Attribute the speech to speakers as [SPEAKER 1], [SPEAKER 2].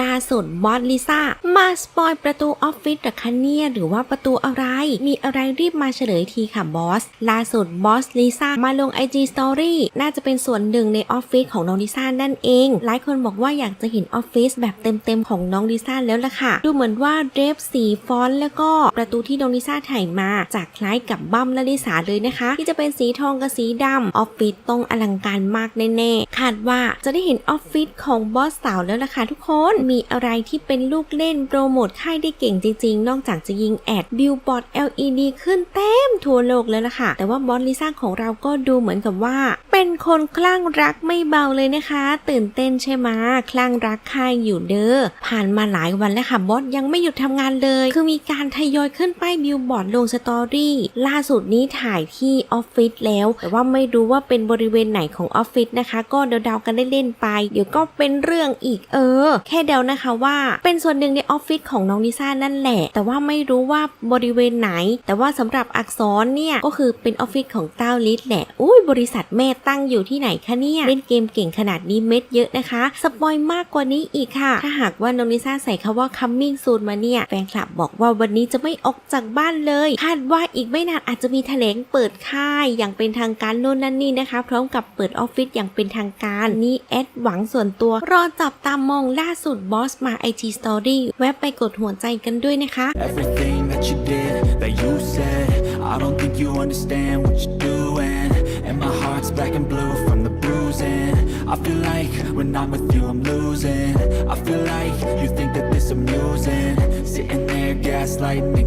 [SPEAKER 1] ล่าสุดบอสลิซ่า มาสปอยประตูออฟฟิศหรอคะเนี่ยหรือว่าประตูอะไร มีอะไรรีบมาเฉลยทีค่ะบอส ล่าสุดบอสลิซ่ามาลง IG Story น่าจะเป็นส่วนหนึ่งในออฟฟิศของน้องลิซ่านั่นเอง หลายคนบอกว่าอยากจะเห็นออฟฟิศแบบเต็มๆของน้องลิซ่าแล้วล่ะค่ะ ดูเหมือนว่าเดรฟสีฟอนต์แล้วก็ประตูที่น้องลิซ่าถ่ายมาจากคล้ายกับบัมและลิสาเลยนะคะ ที่จะเป็นสีทองกับสีดำออฟฟิศต้องอลังการมากแน่ๆคาดว่าจะได้เห็นออฟฟิศของบอสสาวแล้วล่ะค่ะทุกคนมีอะไรที่เป็นลูกเล่นโปรโมทค่ายได้เก่งจริงๆ นอกจากจะยิงแอดบิลบอร์ด LED ขึ้นเต็ม ทั่วโลกแล้วล่ะค่ะ แต่ว่าบอสลิซ่าของเราก็ดูเหมือนกับว่า เป็นคนคลั่งรักไม่เบาเลยนะคะ ตื่นเต้นใช่ไหมคลั่งรักใค่ายอยู่เด้อผ่านมาหลายวันแล้วค่ะบอสยังไม่หยุดทำงานเลย คือมีการทยอยขึ้นป้ายบิลบอร์ดลงสตอรี่ล่าสุดนี้ถ่ายที่ออฟฟิศแล้ว แต่ว่าไม่รู้ว่าเป็นบริเวณไหนของออฟฟิศนะคะ ก็เดาๆกันได้เล่นๆไป เดี๋ยวก็เป็นเรื่องอีกเออ แค่เดานะคะว่า เป็นส่วนหนึ่งในออฟฟิศของน้องลิซ่านั่นแหละ แต่ว่าไม่รู้ว่าบริเวณไหน แต่ว่าสำหรับอักษรเนี่ย ก็คือเป็นออฟฟิศของเต้าลิศแหละอุ้ยบริษัทแม่ตั้งอยู่ที่ไหนคะเนี่ยเล่นเกมเก่งขนาดนี้เม็ดเยอะนะคะสปอยมากกว่านี้อีกค่ะ ถ้าหากว่าน้องลิซ่าใส่คาว่า coming soon มาเนี่ยแฟนคลับบอกว่าวันนี้จะไม่ออกจากบ้านเลยคาดว่าอีกไม่นานอาจจะมีแถลงเปิดค่ายอย่างเป็นทางการโน่นนั่นนี่นะคะ พร้อมกับเปิดออฟฟิศอย่างเป็นทางการนี่แอดหวังส่วนตัว รอจับตามองล่าสุดบอสมา IG Story แวะไปกดหัวใจกันด้วยนะคะ
[SPEAKER 2] Everything that you did, that you said I don't think you understand what you're doing. And my heart's black and blue from the bruising. I feel like when I'm with you I'm losing. I feel like you think that this amusing. Sitting there gaslighting